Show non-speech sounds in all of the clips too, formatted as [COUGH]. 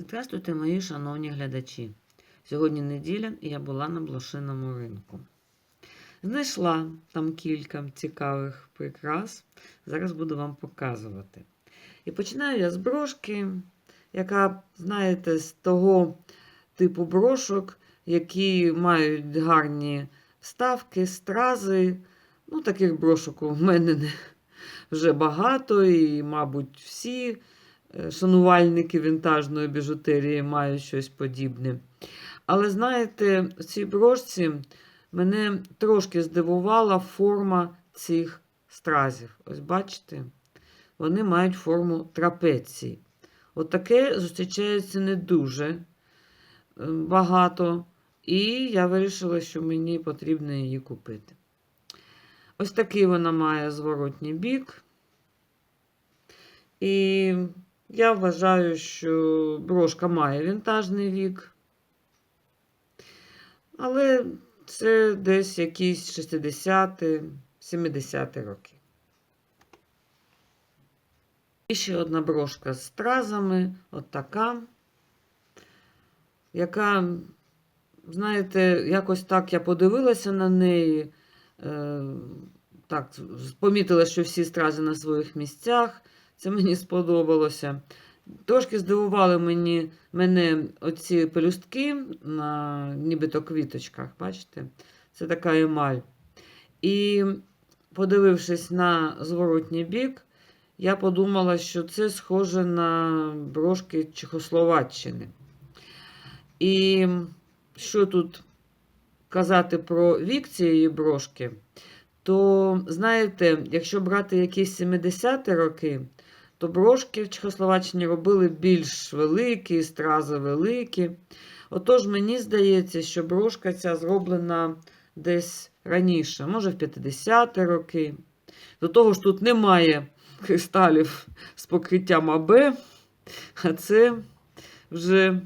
Здравствуйте, мої шановні глядачі. Сьогодні неділя і я була на блошиному ринку. Знайшла там кілька цікавих прикрас. Зараз буду вам показувати. І починаю я з брошки, яка, знаєте, з того типу брошок, які мають гарні вставки, стрази. Ну, таких брошок у мене [LAUGHS] вже багато, і, мабуть, всі шанувальники вінтажної біжутерії мають щось подібне. Але знаєте, в цій брошці мене трошки здивувала форма цих стразів. Ось бачите, вони мають форму трапеції. От зустрічається не дуже е, багато, і я вирішила, що мені потрібно її купити. Ось такий вона має зворотній бік. І я вважаю, що брошка має вінтажний вік. Але це десь якісь 60-ті, 70-ті роки. І ще одна брошка з стразами, от така, яка, знаєте, якось так я подивилася на неї. Е, так, помітила, що всі стрази на своїх місцях. Це мені сподобалося. Трошки здивували мені, мене оці пелюстки на нібито квіточках, бачите? Це така емаль. І, подивившись на зворотній бік, я подумала, що це схоже на брошки Чехословаччини. І що тут казати про вік цієї брошки, то, знаєте, якщо брати якісь 70-ті роки, то брошки в Чехословаччині робили більш великі, стрази великі. Отож, мені здається, що брошка ця зроблена десь раніше, може в 50-ті роки. До того ж, тут немає кристалів з покриттям АБ, а це вже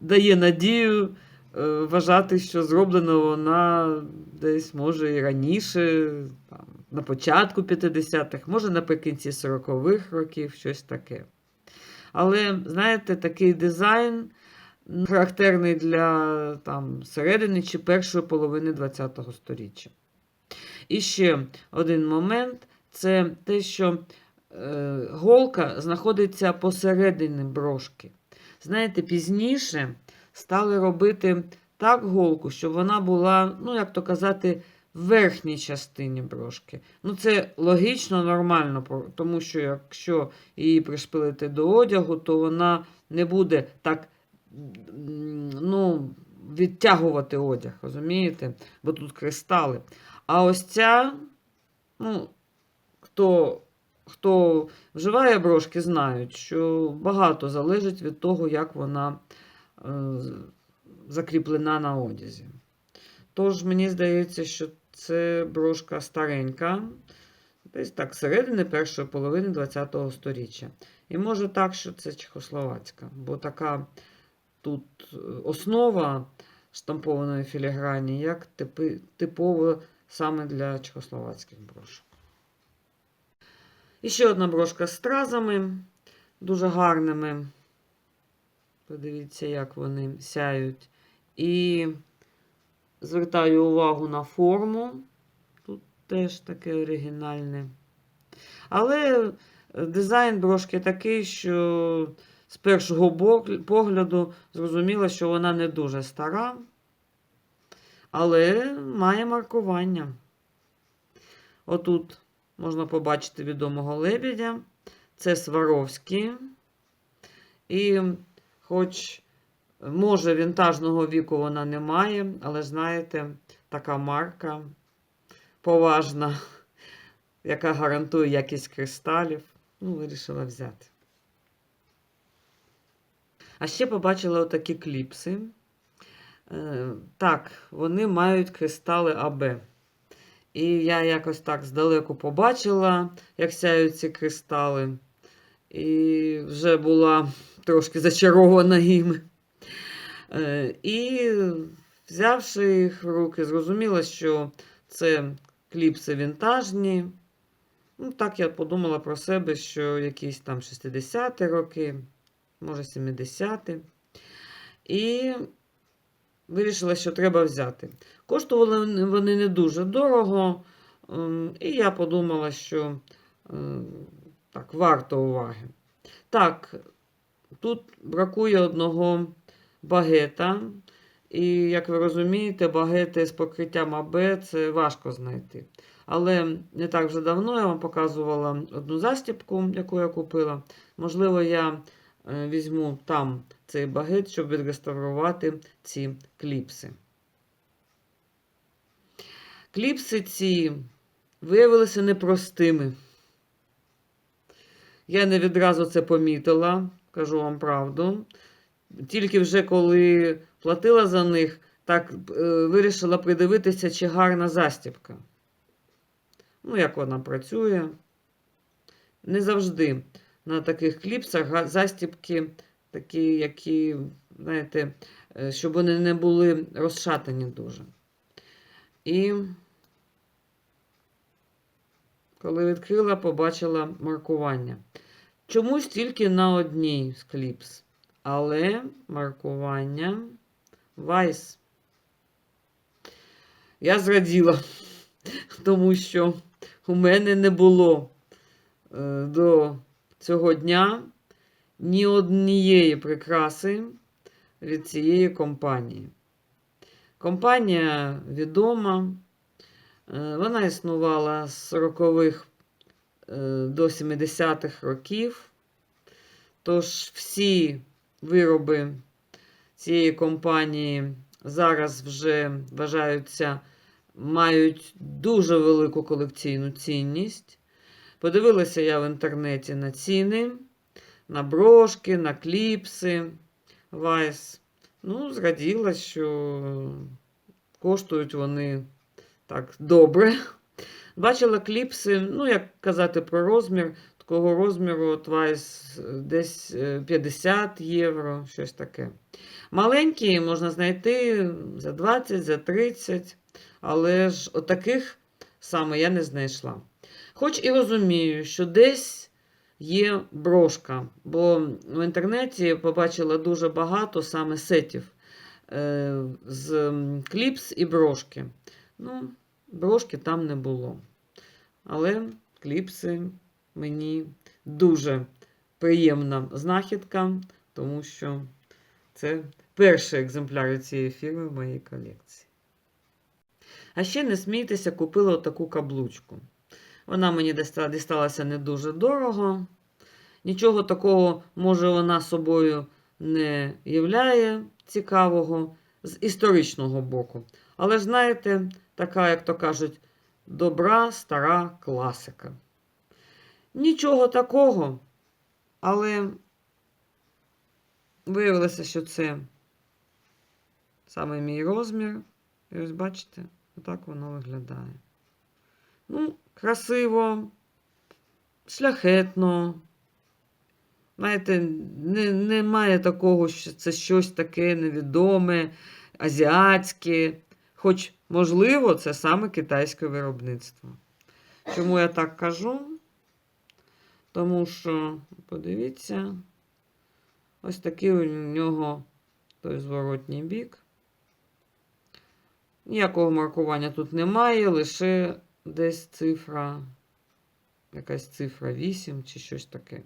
дає надію е, вважати, що зроблена вона десь, може, і раніше, там, на початку 50-х, може, наприкінці 40-х років, щось таке. Але, знаєте, такий дизайн характерний для там, середини чи першої половини ХХ століття. І ще один момент це те, що е, голка знаходиться посередині брошки. Знаєте, пізніше стали робити так голку, щоб вона була, ну, як то казати, верхній частині брошки. Ну, це логічно, нормально, тому що якщо її пришпилити до одягу, то вона не буде так ну, відтягувати одяг, розумієте? Бо тут кристали. А ось ця, ну, хто, хто вживає брошки, знають, що багато залежить від того, як вона е, закріплена на одязі. Тож, мені здається, що це брошка старенька, десь так, середини першої половини ХХ століття. І може так, що це чехословацька, бо така тут е, основа штампованої філіграні, як типи, типова саме для чехословацьких брошок. І ще одна брошка з стразами, дуже гарними. Подивіться, як вони сяють. І звертаю увагу на форму. Тут теж таке оригінальне. Але дизайн брошки такий, що з першого погляду зрозуміло, що вона не дуже стара, але має маркування. Отут можна побачити відомого лебедя. Це Сваровський. І хоч, може, вінтажного віку вона не має, але знаєте, така марка поважна, [LAUGHS] яка гарантує якість кристалів. Ну, вирішила взяти. А ще побачила отакі кліпси. Е, Так, вони мають кристали АБ. І я якось так здалеку побачила, як сяють ці кристали. І вже була трошки зачарована їми. Е, І взявши їх в руки, зрозуміла, що це кліпси вінтажні. Ну, так я подумала про себе, що якісь там 60-ті роки. може 70 І вирішила, що треба взяти. Коштували вони- вони не дуже дорого, ем, і я подумала, що е, так, варто уваги. Так, тут бракує одного багета. І, як ви розумієте, багети з покриттям АБ це важко знайти. Але не так вже давно я вам показувала одну застібку, яку я купила. Можливо, я е, візьму там цей багет, щоб відреставрувати ці кліпси. Кліпси ці виявилися непростими. Я не відразу це помітила, кажу вам правду. Тільки вже коли платила за них, так е, вирішила придивитися, чи гарна застібка. Ну, як вона працює. Не завжди на таких кліпсах застібки такі, які, знаєте, е, щоб вони не були розшатані дуже. І коли відкрила, побачила маркування. Чомусь тільки на одній з кліпс. Але маркування Vice. Я зраділа, тому що у мене не було е, до цього дня ні однієї прикраси від цієї компанії. Компанія відома, е, вона існувала з 40-х е, до 70-х років. Тож всі вироби цієї компанії зараз вже вважаються, мають дуже велику колекційну цінність. Подивилася я в інтернеті на ціни, на брошки, на кліпси Vice. Ну, зраділа, що коштують вони так добре. Бачила кліпси, ну, як казати про розмір, такого розміру десь е, 50 євро, щось таке. Маленькі можна знайти за 20, за 30, але ж отаких саме я не знайшла. Хоч і розумію, що десь є брошка, бо в інтернеті побачила дуже багато саме сетів е, з кліпс і брошки. Ну, брошки там не було. Але кліпси мені дуже приємна знахідка, тому що це перший екземпляр цієї фірми в моїй колекції. А ще не смійтеся, купила таку каблучку. Вона мені дісталася не дуже дорого. Нічого такого, може, вона собою не являє цікавого з історичного боку. Але знаєте, така, як то кажуть, добра стара класика. Нічого такого, але виявилося, що це саме мій розмір. І ось бачите, отак воно виглядає. Ну, красиво, шляхетно. Знаєте, не, немає такого, що це щось таке невідоме, азіатське. Хоч, можливо, це саме китайське виробництво. Чому я так кажу? Тому що, подивіться, ось такий у нього той зворотній бік. Ніякого маркування тут немає, лише десь цифра, якась цифра 8 чи щось таке.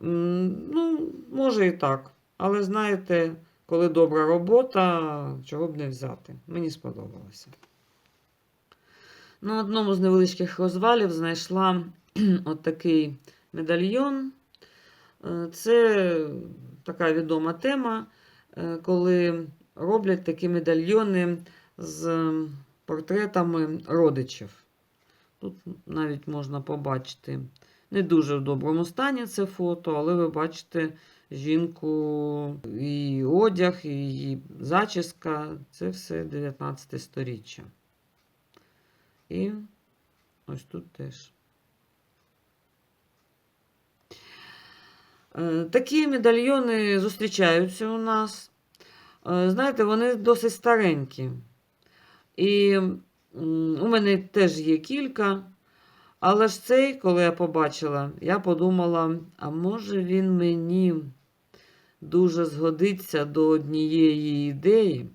Ну, може і так. Але знаєте, коли добра робота, чого б не взяти. Мені сподобалося. На одному з невеличких розвалів знайшла [CLEARS THROAT] от такий медальйон. Е, Це така відома тема, е, коли роблять такі медальйони з портретами родичів. Тут навіть можна побачити не дуже в доброму стані це фото, але ви бачите жінку, її одяг, її зачіска. Це все 19 сторіччя. І ось тут теж. Такі медальйони зустрічаються у нас. Е, Знаєте, вони досить старенькі. І у мене теж є кілька. Але ж цей, коли я побачила, я подумала, а може він мені дуже згодиться до однієї ідеї.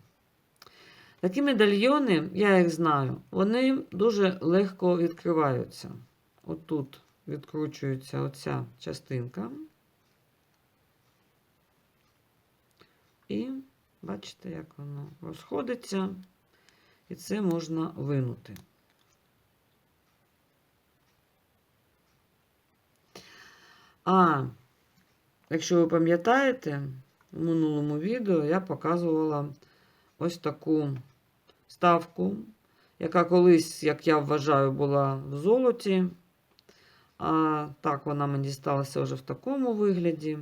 Такі медальйони, я їх знаю, вони дуже легко відкриваються. Отут відкручується оця частинка. І бачите, як воно розходиться, і це можна винути. А, якщо ви пам'ятаєте, в минулому відео я показувала ось таку ставку, яка колись, як я вважаю, була в золоті. А так вона мені сталася вже в такому вигляді.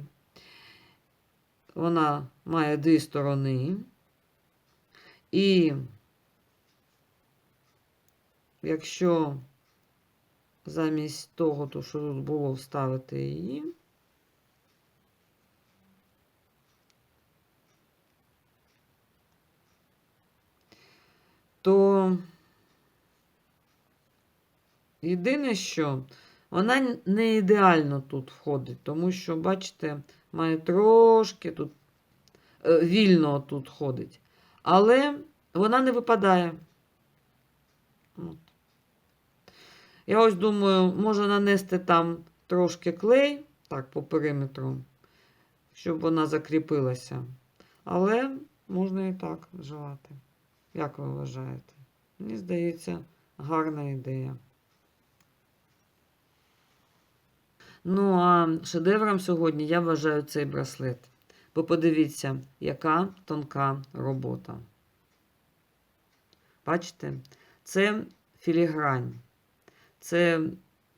Вона має дві сторони. І якщо замість того, то, що тут було, вставити її, то єдине, що вона не ідеально тут входить, тому що, бачите, має трошки тут е, вільно тут ходить. Але вона не випадає. От. Я ось думаю, можу нанести там трошки клей, так, по периметру, щоб вона закріпилася. Але можна і так вживати. Як ви вважаєте? Мені здається, гарна ідея. Ну, а шедевром сьогодні я вважаю цей браслет. Бо подивіться, яка тонка робота. Бачите? Це філігрань. Це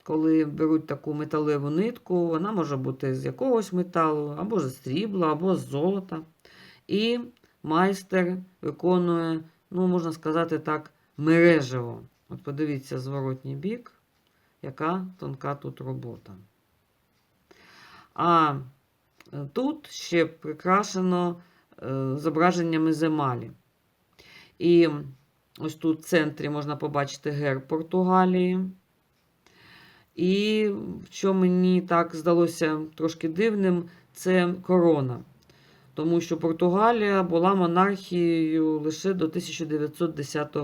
коли беруть таку металеву нитку, вона може бути з якогось металу, або з срібла, або з золота. І майстер виконує, ну, можна сказати так, мережево. От подивіться зворотній бік, яка тонка тут робота. А е, тут ще прикрашено е, зображеннями земалі. І ось тут в центрі можна побачити герб Португалії. І що мені так здалося трошки дивним, це корона. Тому що Португалія була монархією лише до 1910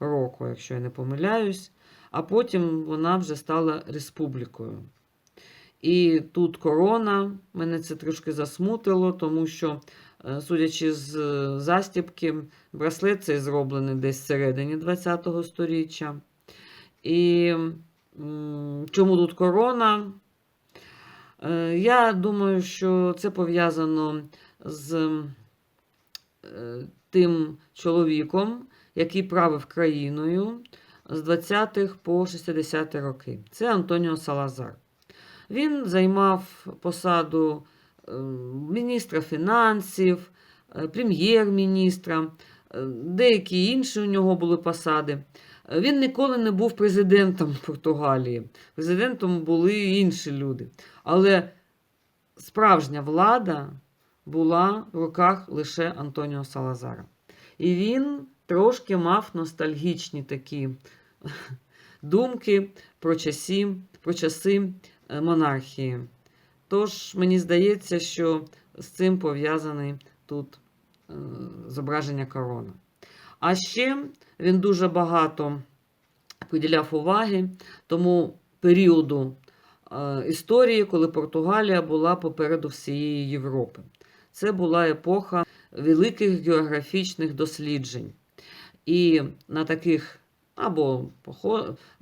року, якщо я не помиляюсь, а потім вона вже стала республікою. І тут корона, мене це трошки засмутило, тому що, е, судячи з е, застібки, браслет цей зроблений десь всередині ХХ століття. І чому тут корона? Е, Я думаю, що це пов'язано з тим чоловіком, який правив країною з 20-х по 60-ті роки. Це Антоніо Салазар. Він займав посаду е, міністра фінансів, е, прем'єр-міністра, е, деякі інші у нього були посади. Він ніколи не був президентом [LAUGHS] Португалії. Президентом були інші люди. Але справжня влада була в руках лише Антоніо Салазара. І він трошки мав ностальгічні такі [LAUGHS] думки про часи, про часи монархії. Тож мені здається, що з цим пов'язаний тут е, зображення корона. А ще він дуже багато приділяв уваги тому періоду е, історії, коли Португалія була попереду всієї Європи. Це була епоха великих географічних досліджень. І на таких або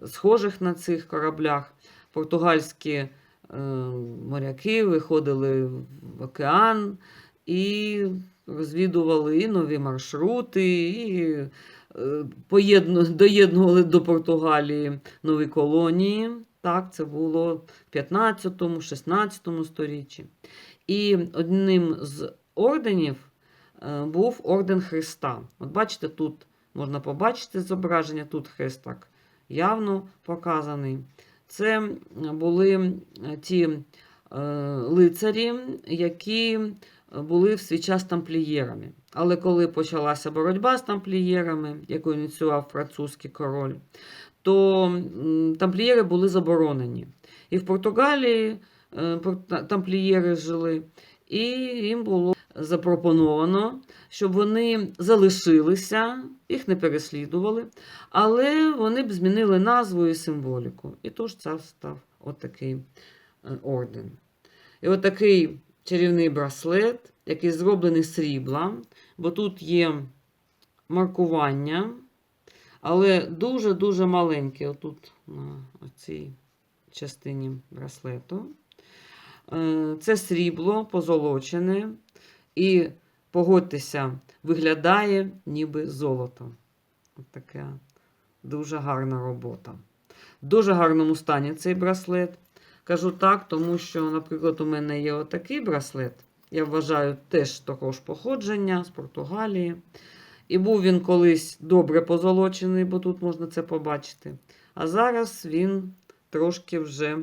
схожих на цих кораблях португальські е, моряки виходили в океан і розвідували і нові маршрути, і е, доєднували до Португалії нові колонії. Так, це було в 15-16 сторіччі. І одним з орденів е, був орден Христа. От бачите, тут можна побачити зображення, тут хрест так явно показаний. Це були е, ті е, лицарі, які були в свій час тамплієрами. Але коли почалася боротьба з тамплієрами, яку ініціював французький король, то тамплієри були заборонені. І в Португалії е, тамплієри жили, і їм було запропоновано, щоб вони залишилися, їх не переслідували, але вони б змінили назву і символіку. І тож це став отакий е, орден. І отакий чарівний браслет, який зроблений з срібла, бо тут є маркування, але дуже-дуже маленьке отут на цій частині браслету. Е, Це срібло позолочене і, погодьтеся, виглядає ніби золото. От така дуже гарна робота. В дуже гарному стані цей браслет. Кажу так, тому що, наприклад, у мене є отакий браслет. Я вважаю теж також походження з Португалії. І був він колись добре позолочений, бо тут можна це побачити. А зараз він трошки вже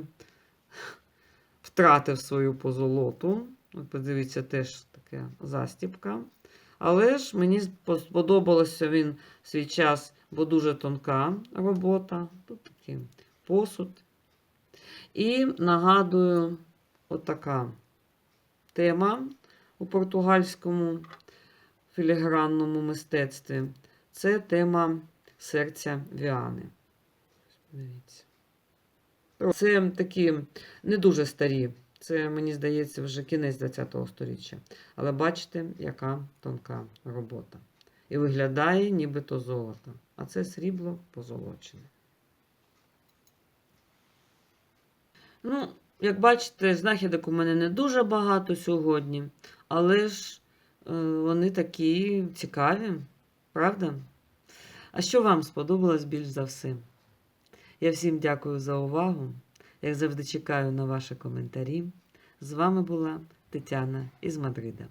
втратив свою позолоту. От подивіться, теж така застіпка. Але ж мені сподобалося він в свій час, бо дуже тонка робота. Тут такий посуд. І нагадую, отака тема у португальському філігранному мистецтві. Це тема серця Віани. Це такі не дуже старі. Це, мені здається, вже кінець ХХ століття. Але бачите, яка тонка робота. І виглядає нібито золото. А це срібло позолочене. Ну, як бачите, знахідок у мене не дуже багато сьогодні, але ж е, вони такі цікаві, правда? А що вам сподобалось більш за все? Я всім дякую за увагу. Як завжди чекаю на ваші коментарі. З вами була Тетяна із Мадрида.